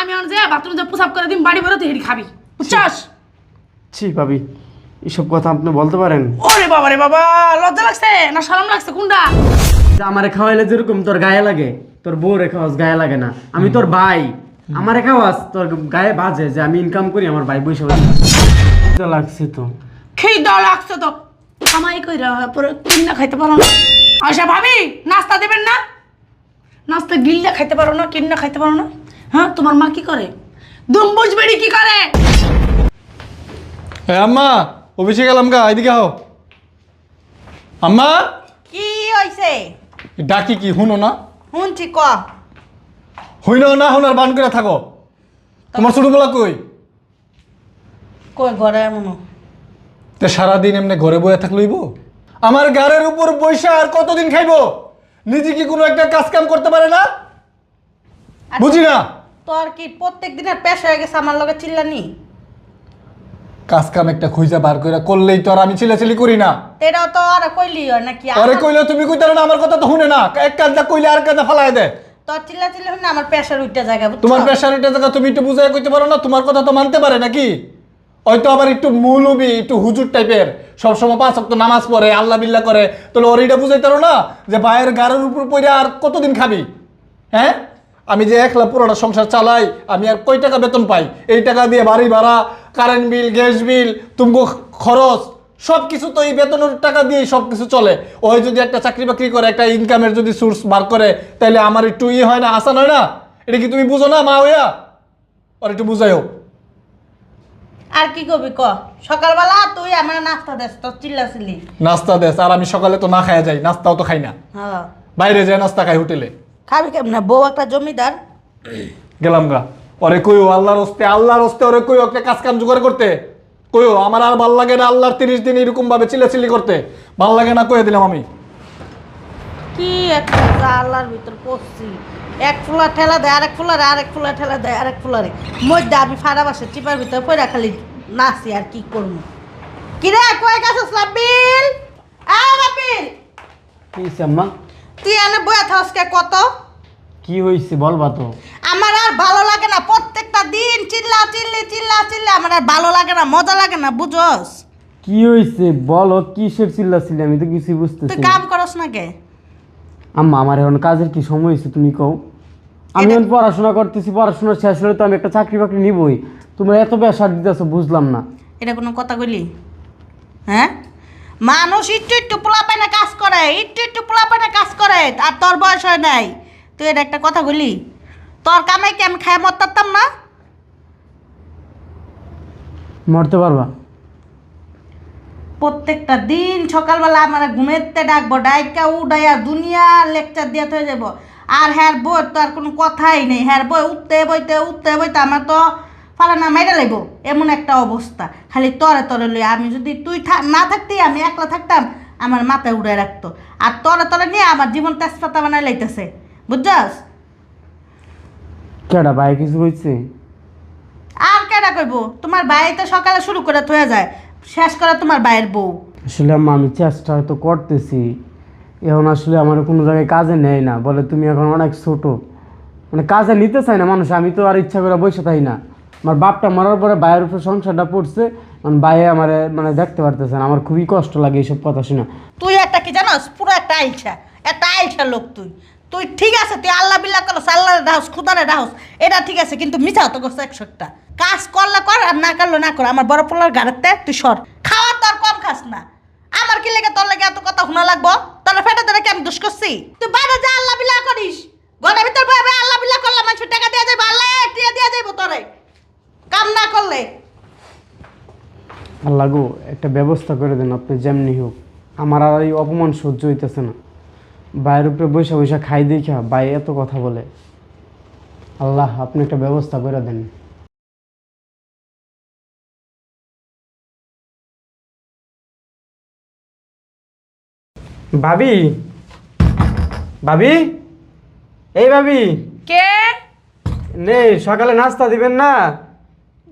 আমি আর যে বাথরুম যে প্রসাব করে দিম বাড়ি বেরোতে হেঁটে খাবি। বুঝছস? ছি ভাবি এসব কথা আপনি বলতে পারেন। ওরে বাবা রে বাবা লজ্জা লাগছে? না শরম লাগছে কোনটা? যে আমারে খাওয়াইলে যেরকম তোর গায়ে লাগে তোর বউ রে খাওয়াস গায়ে লাগে না। আমি তোর ভাই। আমার খাওয়াস তোর গায়ে বাজে যে আমি ইনকাম করি আমার ভাই বসে বসে। লাগছে তো। খেয়ে দাও লাগছে তো। কামাই কই পরে কিনা খাইতে পারো না। আচ্ছা ভাবি নাস্তা দেবেন না? নাস্তা গিল্লা খাইতে পারো না কিনা খাইতে পারো না? হ্যাঁ তোমার মা কি করে? দুম্বুজ বেড়ি কি করে? এ আম্মা অফিসে গেলাম গা এদিকে হও আম্মা? কি হয়েছে ডাকি কি শুনো না? শুনছি ক। হইন না শুনার বান করে থাকো। তোমার ছোটবেলা কই? কই ঘরে এমন? তে সারাদিন এমনি ঘরে বয়ে থাকলইব আমার গাড়ির উপর বৈশা আর কতদিন খাইবো? নিজে কি কোনো একটা কাজ কাম করতে পারে না? বুঝি না? তোর কি প্রত্যেক দিনের পেশ হয়ে গেছে আমার লগে চিল্লানি। কাজ কাম একটা খুঁজা বার করে করলেই তো আর আমি চিলাচিলি করি না। তো আর কইলি হয় নাকি? আরে কইলে তুমি কইতে না আমার কথা তো শুনে না। এক কাজটা কইলে আর কাজটা ফালাই দেয় তোর চিল্লা চিল্লা শুনে আমার পেশার উঠতে জায়গা বুঝছ? তোমার জায়গা তুমি একটু বুঝাই কইতে পারো না তোমার কথা তো মানতে পারে নাকি? হয়তো আবার একটু মৌলবি একটু হুজুর টাইপের সবসময় পাঁচ নামাজ পড়ে আল্লাহ বিল্লাহ করে তাহলে ওর এইটা বুঝাইতে পারো না যে ভাইয়ের গাড়ির উপর পড়ে আর কতদিন খাবি? হ্যাঁ? আমি যে একলা পুরোটা সংসার চালাই আমি আর কয় টাকা বেতন পাই? এই টাকা দিয়ে বাড়ি ভাড়া কারেন্ট বিল গ্যাস বিল তুমকো খরচ সব কিছু তো এই বেতনের টাকা দিয়েই সব কিছু চলে। ওই যদি একটা চাকরি বাকরি করে একটা ইনকামের যদি সোর্স বার করে তাহলে আমার একটু ই হয় না আসান হয় না? এটা কি তুমি বুঝো না মা হইয়া? আর একটু বুঝাইও। আর কি কবি ক? সকালবেলা তুই আমার নাস্তা দেস তোর চিল্লা চিল্লি নাস্তা দেস আর আমি সকালে তো না খাইয়া যাই নাস্তাও তো খাই না। হ্যাঁ। বাইরে যায় নাস্তা খাই হোটেলে। খাবি কেমন? বউ একটা জমিদার। গেলাম গা। ওরে কইও আল্লাহর হস্তে আল্লাহর হস্তে ওরে কইও একটা কাজ কাম জোগাড় করতে। কইও আমার আর ভালো লাগে না আল্লাহর তিরিশ দিন এরকম ভাবে চিল্লাচিল্লি করতে। ভালো লাগে না কয়ে দিলাম আমি। কি একটা আল্লাহর ভিতর পড়ছি। এক ফুলা ঠেলা দেয় আরেক ফুলারে আরেক ফুলা ঠেলা দেয় আরেক ফুলারে মধ্যে আমি ফাড়া বাসে চিপার ভিতরে পয়রা খালি নাচি আর কি করব। কিরে কয় গেছে সাবিল আ বাপিল কি আম্মা? তুই এনে বয়া থাকসকে কত? কি হয়েছে বলবা তো। আমার আর ভালো লাগে না প্রত্যেকটা দিন চিল্লা চিল্লি চিল্লা চিল্লা আমার আর ভালো লাগে না মজা লাগে না বুঝোস? কি হয়েছে বলো কিসের চিল্লা চিল্লি আমি তো তুই বুঝতেছি না। কাম করস না কে? আম্মা আমার এখন কাজের কি সময় হয়েছে তুমি কও? আমি এখন পড়াশোনা করতেছি পড়াশোনা শেষ হলে তো আমি একটা চাকরি বাকরি নিবই। তোমরা এত বেসার দিতেছো বুঝলাম না। এটা কোনো কথা কইলি? হ্যাঁ? মানুষ একটু একটু পোলা পায় না কাজ করে একটু একটু পোলা পায় না কাজ করে আর তোর বয়স হয় নাই। তুই এটা একটা কথা বলি তোর কামাই কি আমি খায় মরতাম না? মরতে পারবা। প্রত্যেকটা দিন সকালবেলা আমার ঘুমেতে ডাকবো ডাইকা উডাইয়া দুনিয়া লেকচার দিয়ে হয়ে যাব। আর হ্যার বই তো আর কোনো কথাই নেই। হ্যার বই উঠতে বইতে উঠতে বইতে আমার তো ফালা না মেরে লাগব এমন একটা অবস্থা। খালি তরে তরে লই আমি যদি তুই না থাকতি আমি একলা থাকতাম আমার মাথায় উড়ে রাখতো। আর তরে তরে নিয়ে আমার জীবন তেজপাতা বানাই লাইতেছে। বুঝছস? কেডা ভাই কিছু হয়েছে আর কেডা কইব? তোমার ভাই তো সকালে শুরু করে থয়ে যায়। শেষ করে তোমার ভাইয়ের বউ। আসলে আম্মা আমি চেষ্টা হয়তো করতেছি। এখন আসলে আমার কোনো জায়গায় কাজে নেয় না। বলে তুমি এখন অনেক ছোট। মানে কাজে নিতে চাই না মানুষ। আমি তো আর ইচ্ছা করে বসে থাকি না। আমার বাপটা মরার পরে ভাইয়ের উপরে সংসারটা পড়ছে মানে ভাইয়ে আমার মানে দেখতে পারতেছে না, আমার খুবই কষ্ট লাগে এইসব কথা শুনে। তুই একটা কি জানোস? পুরো একটা আইলছা একটা আইলছা লোক তুই। তুই ঠিক আছে, তুই আল্লাহ বিল্লাহ করো আল্লাহ ডাউস খুদারে ডাউস এটা ঠিক আছে, কিন্তু মিছাও তো করছে একশোটা কাজ করলে কর আর না করলে না কর, আমার বড় পোলার গাড়িতে তুই সর। খাওয়ার তোর কম খাস না। আমার কি লেগে তোর লেগে এত কথা শোনা লাগবো? তোর ফেটে ধরে কি আমি দুষ করছি? তুই বাইরে যা, আল্লাহ বিল্লাহ করিস। ঘরের ভিতর বয়ে আল্লাহ বিল্লাহ করলে মানুষের টাকা দেওয়া যাবে আল্লাহ টিয়া দেওয়া যাইব তোরে না আল্লাহ গো একটা ব্যবস্থা করে দেন আপনি যেমনি হোক। আমার আর এই অপমান সহ্য হইতেছে না। ভাইয়ের উপরে বৈশা বৈশা খাই দেখা ভাই এত কথা বলে। আল্লাহ আপনি একটা ব্যবস্থা করে দেন। ভাবি ভাবি এই ভাবি। কে? নে সকালে নাস্তা দিবেন না?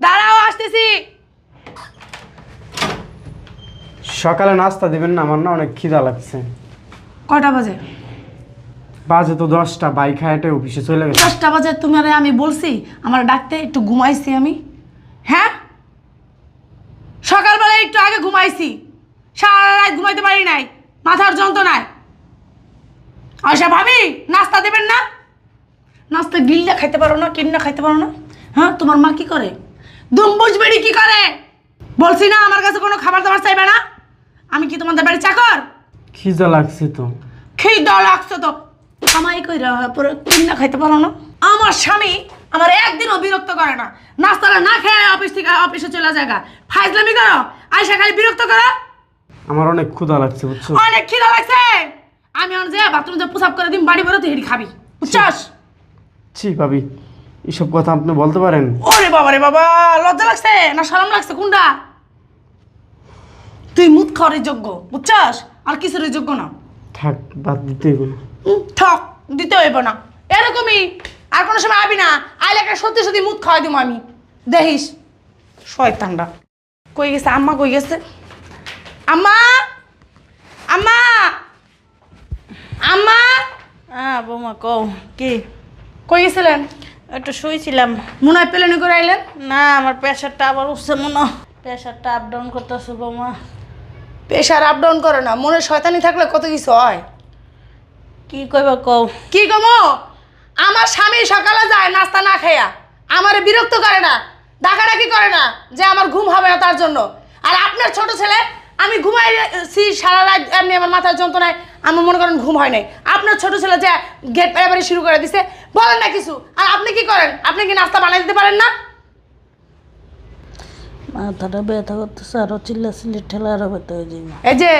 দাঁড়াও আসতেছি। সকালে নাস্তা দিবেন না আমার না অনেক খিদা লাগছে। কয়টা বাজে? বাজে তো দশটা বাইক হায়াটে অফিসে চলে গেছে। দশটা বাজে তোমার আমি বলছি আমার ডাকতে একটু ঘুমাইছি আমি। হ্যাঁ? সকালবেলা একটু আগে ঘুমাইছি। সারা রাত ঘুমাইতে পারি নাই মাথার যন্ত্রণায়। আচ্ছা ভাবি নাস্তা দেবেন না? নাস্তা গিল্লা খাইতে পারো না কিন্না খাইতে পারো না? হ্যাঁ তোমার মা কি করে? দুম্বুজ বেড়ি কি করে? বলছি না আমার কাছে কোনো খাবার দাবার চাইবে না। আমি কি তোমাদের বাড়ি চাকর? খিজা লাগছে তো। দেওয়া লাগছে তো। কামাই কইরা পরে কিনা খাইতে পারো না। আমার স্বামী আমার একদিনও বিরক্ত করে না। নাস্তাটা না খেয়ে অফিস থেকে অফিসে চলে যায় গা। ফাইজলামি করো আইসা খালি বিরক্ত করো। আমার অনেক ক্ষুধা লাগছে বুঝছ? অনেক খিদা লাগছে। আমি অন যে বাথরুম পোশাক করে দিন বাড়ি বেরো তুই হেঁটে খাবি। বুঝছস? ছি ভাবি। এসব কথা আপনি বলতে পারেন? ওরে বাবা রে বাবা লজ্জা লাগছে না শরম লাগছে কোনটা? তুই মুখ খাওয়ার যোগ্য বুঝছস? আর কিছুর যোগ্য না। থাক বাদ দিতে হইব না ঠক দিতে হইব না। এরকমই আর কোনো সময় আবি না আইলে একটা সত্যি সত্যি মুখ খাওয়াই দিব আমি। দেখিস শয়তানটা কই গেছে? আম্মা কই গেছে? আম্মা! আম্মা! আম্মা! হ্যাঁ বৌমা কও কি? কই গেছিলেন? একটু শুয়েছিলাম মনে হয় প্লেনে করে আইলেন? না আমার প্রেশারটা আবার উঠছে মনে প্রেশারটা আপ ডাউন করতেছে বৌমা। প্রেশার আপ ডাউন করে না মনে শয়তানি থাকলে কত কিছু হয়। কি কইবা কও? কি গমো আমার স্বামী সকালে যায় নাস্তা না খাইয়া আমারে বিরক্ত করে না ডাকাডাকি করে না যে আমার ঘুম হবে না তার জন্য। আর আপনার ছোট ছেলে আমি ঘুমাইছি সারা রাত এমনি আমার মাথার যন্ত্রণায় আমার মনে করেন ঘুম হয় নাই। আপনার ছোট ছেলে যে গেট এবারে শুরু করে দিছে বলেন না কিছু। আর আপনি কি করেন? আপনি কি নাস্তা বানাই দিতে পারেন না? মাথাটা ব্যথা করতেছে আরও চিল্লা চিল্লি ঠেলা আরও ব্যথা হয়ে যাবে। এই যে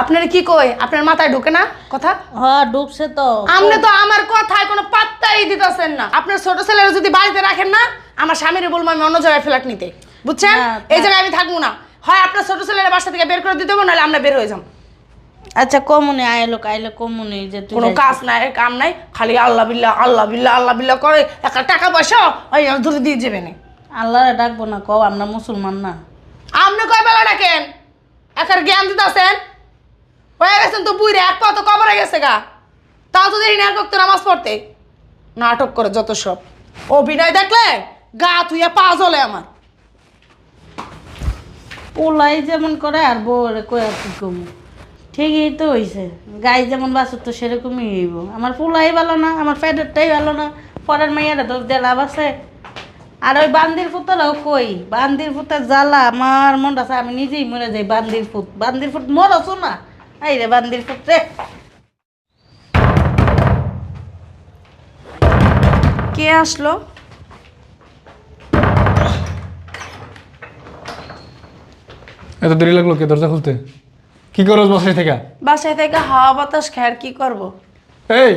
আপনার কি কই? আপনার মাথায় ঢোকে না কথা? হ্যাঁ ডুবছে তো। আপনি তো আমার কথায় কোনো পাত্তাই দিতেছেন না। আপনার ছোট ছেলেরা যদি বাড়িতে রাখেন না আমার স্বামীরে বলব আমি অন্য জায়গায় ফ্ল্যাট নিতে। বুঝছেন? এই জায়গায় আমি থাকব না। হয় আপনার ছোট ছেলেরা বাসা থেকে বের করে দিতে হবে নাহলে আমরা বের হয়ে যাম আচ্ছা কমুনি আইলো আইলো কমুনি যে তুই কোনো কাজ নাই কাম নাই খালি আল্লাহ বিল্লাহ আল্লাহ বিল্লাহ আল্লাহ বিল্লাহ করে একটা টাকা পয়সা ওই ধরে দিয়ে যাবে না। আল্লাহরে ডাকবো না কও আমরা মুসলমান না। আপনি কয় বেলা ডাকেন? একার জ্ঞান দিতেছেন? হয়ে গেছেন তো বুড়ে এক পা তো কবরে গেছে গা। তাও তো দেখি না করতে নামাজ পড়তে। নাটক করে যত সব। অভিনয় দেখলে গা তুইয়া পা জ্বলে আমার। পোলাই যেমন করে আর কই আর কি কমু? ঠিকই তো হইছে। গাই যেমন বাসুর তো সেরকমই হইব। আমার পোলাই ভালো না আমার প্যাডেরটাই ভালো না। পরের মেয়েরা তো লাভ আছে। আর ওই বান্দির পুতরাও কই? বান্দির পুতের জ্বালা আমার মন আছে আমি নিজেই মরে যাই বান্দির ফুট বান্দির ফুট মরছো না। এই রে বান্দির ফুট রে। কে আসলো? এত দেরি লাগল কে দরজা খুলতে? কি করস বসাই থেকে? বাসায় থেকে হাওয়া বাতাস খায় আর কি করব? এই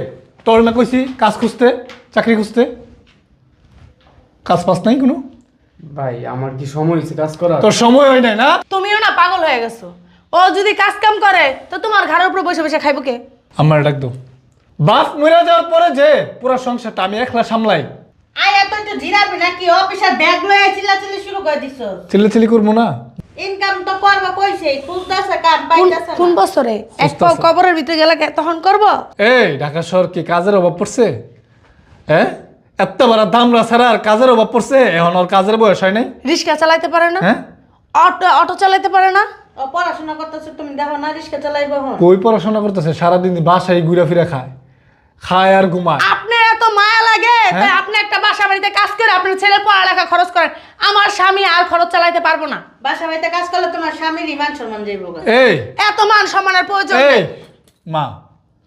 তোর না কইছি কাজ খুঁজতে চাকরি খুঁজতে? কাজ পাস নাই কোনো? ভাই আমার কি সময় হয়েছে কাজ করার? তোর সময় হয় নাই না? তুমিও না পাগল হয়ে গেছো। ও যদি কাজ কাম করে তো তোমার ঘরের উপরে বসে বসে খাইবো কে? আমার ডাক দো বাপ মরে যাওয়ার পরে যে পুরো সংসারটা আমি একলা সামলাই। আয় এত একটু জিরাবি নাকি? অফিসের ব্যাগ লয়ে চিল্লাচিল্লি শুরু করে দিছ চিল্লে চিল্লি করব না। ইনকাম তো করবা কইছে খুঁজতেছে কাম কোন- কোন বছরে? এক পাও কবরের ভিতরে গেলে তখন করব? এই ঢাকা শহর কি কাজের অভাব পড়ছে? হ্যাঁ? এত বড় দামরা ছাড়া আর কাজের অভাব পড়ছে? এখন ওর কাজের বয়স হয় নাই? রিক্সা চালাইতে পারে না? হ্যাঁ? অটো অটো চালাইতে পারে না? ও পড়াশোনা করতেছে তুমি দেখো না চালাইবো কই পড়াশোনা করতেছে? সারাদিন বাসায় ঘুরে ফিরে খায়। খায় আর ঘুমায়। লাগে? তাই হ্যাঁ? আপনি একটা বাসা বাড়িতে কাজ করে আপনার ছেলে পড়ালেখা খরচ করেন। আমার স্বামী আর খরচ চালাইতে পারব না। বাসা বাড়িতে কাজ করলে তোমার স্বামীর ইমান সম্মান যাইব গা। এই। এত মান সম্মানের প্রয়োজন এই। নেই। মা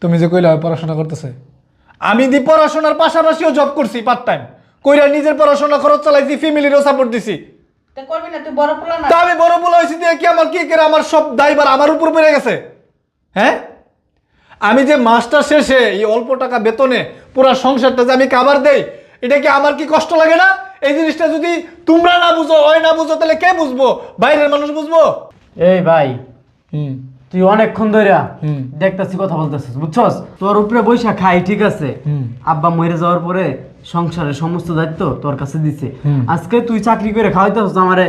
তুমি যে কইলা পড়াশোনা করতেছে। আমি দি পড়াশোনার পাশাপাশিও জব করছি পার্ট টাইম কইরা নিজের পড়াশোনা খরচ চালাইছি ফ্যামিলিরও সাপোর্ট দিছি। তা করবি না তুই বড় পোলা না। তা আমি বড় বলা হয়েছি দিয়ে কি আমার কি করে আমার সব দায়ভার আমার উপর পড়ে গেছে? হ্যাঁ? আমি যে মাস্টার শেষে এই অল্প টাকা বেতনে পুরা সংসারটা যে আমি কাবার দেই এটা কি আমার কি কষ্ট লাগে না? এই জিনিসটা যদি তোমরা না বুঝো হয় না বুঝো তাহলে কে বুঝব? বাইরের মানুষ বুঝব? এই ভাই হুম। তুই অনেকক্ষণ ধরে হুম। দেখতাছি কথা বলতেছিস বুঝছস? তোর উপরে বৈশা খাই ঠিক আছে? হুম। আব্বা মরে যাওয়ার পরে সংসারের সমস্ত দায়িত্ব তোর কাছে দিছে। আজকে তুই চাকরি করে খাওয়াইতেছিস আমারে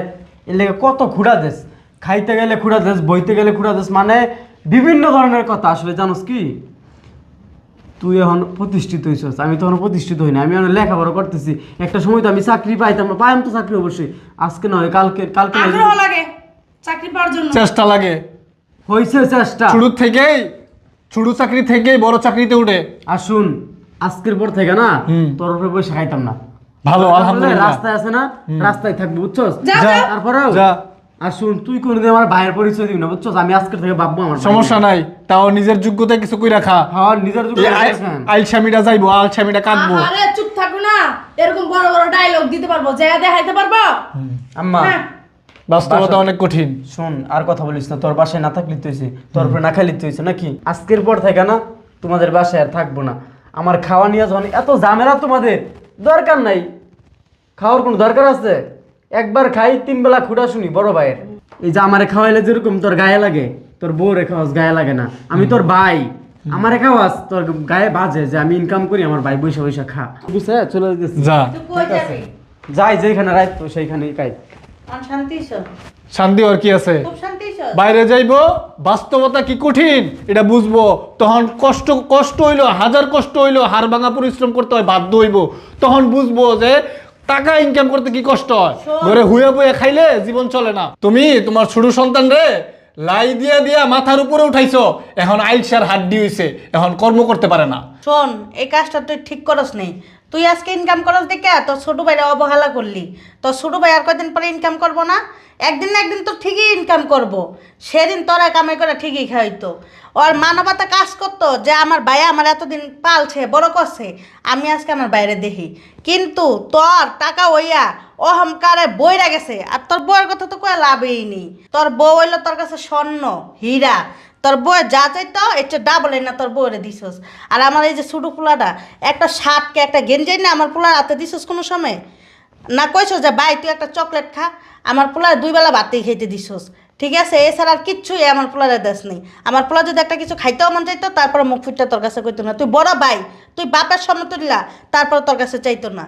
এর লেগে কত খুঁড়া দেস? খাইতে গেলে খুঁড়া দেস বইতে গেলে খুঁড়া দেস মানে বিভিন্ন ধরনের কথা আসলে জানোস কি? তুই এখন প্রতিষ্ঠিত হয়েছিস আমি তখন প্রতিষ্ঠিত হই না আমি এখন লেখাপড়া করতেছি। একটা সময় তো আমি চাকরি পাইতাম না পাইম তো চাকরি অবশ্যই আজকে নয় কালকে কালকে আগ্রহ লাগে চাকরি পাওয়ার জন্য। চেষ্টা লাগে। হয়েছে চেষ্টা। শুরু থেকেই ছোট চাকরি থেকেই বড় চাকরিতে উঠে। আসুন আজকের পর থেকে না তোর উপরে বসে খাইতাম না। ভালো আলহামদুলিল্লাহ। রাস্তায় আছে না রাস্তায় থাকব বুঝছস? যা, যা। যা আসুন তুই কোনোদিন আমার ভাইয়ের পরিচয় দিবি না বুঝছস আমি আজকের থেকে ভাববো আমার সমস্যা নাই তাও নিজের যোগ্যতা কিছু কই রাখা হ্যাঁ নিজের যুগে আইল স্বামীটা যাইবো আল স্বামীটা কাঁদবো। আরে চুপ থাকো না। এরকম বড় বড় ডায়লগ দিতে পারব জায়গা দেখাইতে পারব? আম্মা হ্যাঁ। বাস্তবতা অনেক কঠিন। শোন আর কথা বলিস না তোর বাসায় না থাকলে তো তোর উপরে না খাইলে তো নাকি? আজকের পর থেকে না তোমাদের বাসায় আর থাকব না। আমার খাওয়া নিয়ে যখন এত ঝামেলা তোমাদের দরকার নাই। খাওয়ার কোনো দরকার আছে? একবার খাই তিন বেলা খুঁড়া শুনি বড় ভাইয়ের। এই যে আমারে খাওয়াইলে যেরকম তোর গায়ে লাগে তোর বউ রে খাওয়াস গায়ে লাগে না। আমি তোর ভাই। আমারে খাওয়াস তোর গায়ে বাজে যে আমি ইনকাম করি আমার ভাই বৈশা বৈশা খা। বুঝছে? চলে যেতেছি যা। তুই কই যাবি? যাই যেখানে রাত তো সেইখানেই খাই। শান্তি আর কি আছে? খুব শান্তি হইছো? বাইরে যাইবো বাস্তবতা কি কঠিন? এটা বুঝব। তখন কষ্ট কষ্ট হইল হাজার কষ্ট হইল হাড় ভাঙা পরিশ্রম করতে হয় বাধ্য হইব। তখন বুঝব যে টাকা ইনকাম করতে কি কষ্ট হয়? ঘরে হুয়ে বুয়ে খাইলে জীবন চলে না। তুমি তোমার ছোট সন্তান রে লাই দিয়া দিয়া মাথার উপরে উঠাইছো এখন আইলসার হাড্ডি হইছে এখন কর্ম করতে পারে না। শোন এই কাজটা তুই ঠিক করস নেই তুই আজকে ইনকাম করস দেখে তোর ছোট ভাইরা অবহেলা করলি। তোর ছোট ভাই আর কয়দিন পরে ইনকাম করব না? একদিন না একদিন তো ঠিকই ইনকাম করব। সেদিন তোরা কামাই করে ঠিকই খাইতো। ওর মানবতা কাজ করতো যে আমার ভাই আমার এতদিন পালছে, বড় করছে, আমি আজকে আমার বাইরে দেখি। কিন্তু তোর টাকা হইয়া অহংকারে বইরা গেছে, আর তোর বউয়ের কথা তো কয়ে লাভই নেই। তোর বউ হইল তোর কাছে স্বর্ণ, হীরা। তোর বউ যা চাইতো, এটা ডাবল না তোর বউরে দিছস। আর আমার এই যে ছোটো পোলাটা, একটা শার্টকে একটা গেঞ্জাই না আমার পোলার হাতে দিছস কোনো সময়? না কইছো যে, ভাই, তুই একটা চকলেট খা। আমার পোলার দুই বেলা ভাতেই খেতে দিছস। ঠিক আছে? এছাড়া আর কিচ্ছুই আমার পোলারে দেশ নেই। আমার পোলা যদি একটা কিছু খাইতেও মন চাইতো, তারপরে মুখ ফুটটা তোর কাছে কইতো না। তুই বড় ভাই, তুই বাপের সমতুল্লা তারপর তোর কাছে চাইতো না।